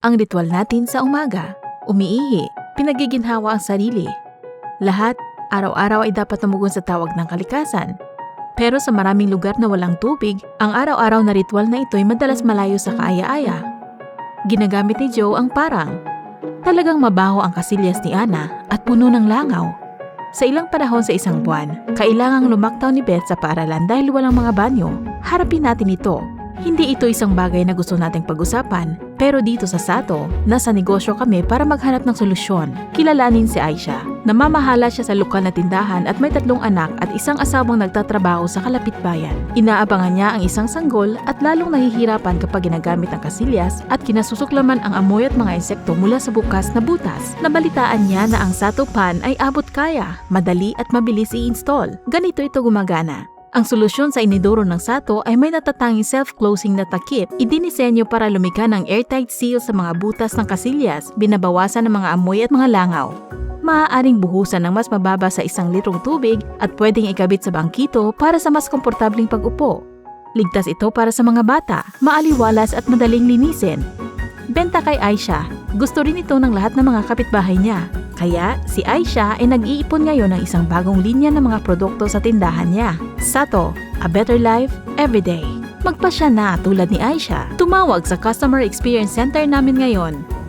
Ang ritual natin sa umaga, umiihi, pinagiginhawa ang sarili. Lahat, araw-araw ay dapat tumugon sa tawag ng kalikasan. Pero sa maraming lugar na walang tubig, ang araw-araw na ritual na ito ay madalas malayo sa kaaya-aya. Ginagamit ni Joe ang parang. Talagang mabaho ang kasilyas ni Ana at puno ng langaw. Sa ilang panahon sa isang buwan, kailangang lumaktaw ni Beth sa paaralan dahil walang mga banyo. Harapin natin ito. Hindi ito isang bagay na gusto nating pag-usapan, pero dito sa Sato, nasa negosyo kami para maghanap ng solusyon. Kilalanin si Aisha. Namamahala siya sa lokal na tindahan at may tatlong anak at isang asawang nagtatrabaho sa kalapit bayan. Inaabangan niya ang isang sanggol at lalong nahihirapan kapag ginagamit ang kasilyas at kinasusuklaman ang amoy at mga insekto mula sa bukas na butas. Nabalitaan niya na ang Sato Pan ay abot kaya, madali at mabilis i-install. Ganito ito gumagana. Ang solusyon sa inidoro ng Sato ay may natatanging self-closing na takip. Idinisenyo para lumika ng airtight seal sa mga butas ng kasilyas, binabawasan ng mga amoy at mga langaw. Maaaring buhusan ng mas mababa sa isang litrong tubig at pwedeng ikabit sa bangkito para sa mas komportabling pag-upo. Ligtas ito para sa mga bata, maaliwalas at madaling linisin. Benta kay Aisha. Gusto rin ito ng lahat ng mga kapitbahay niya. Kaya si Aisha ay nag-iipon ngayon ng isang bagong linya ng mga produkto sa tindahan niya. Sato, a better life every day. Magpasya na tulad ni Aisha. Tumawag sa Customer Experience Center namin ngayon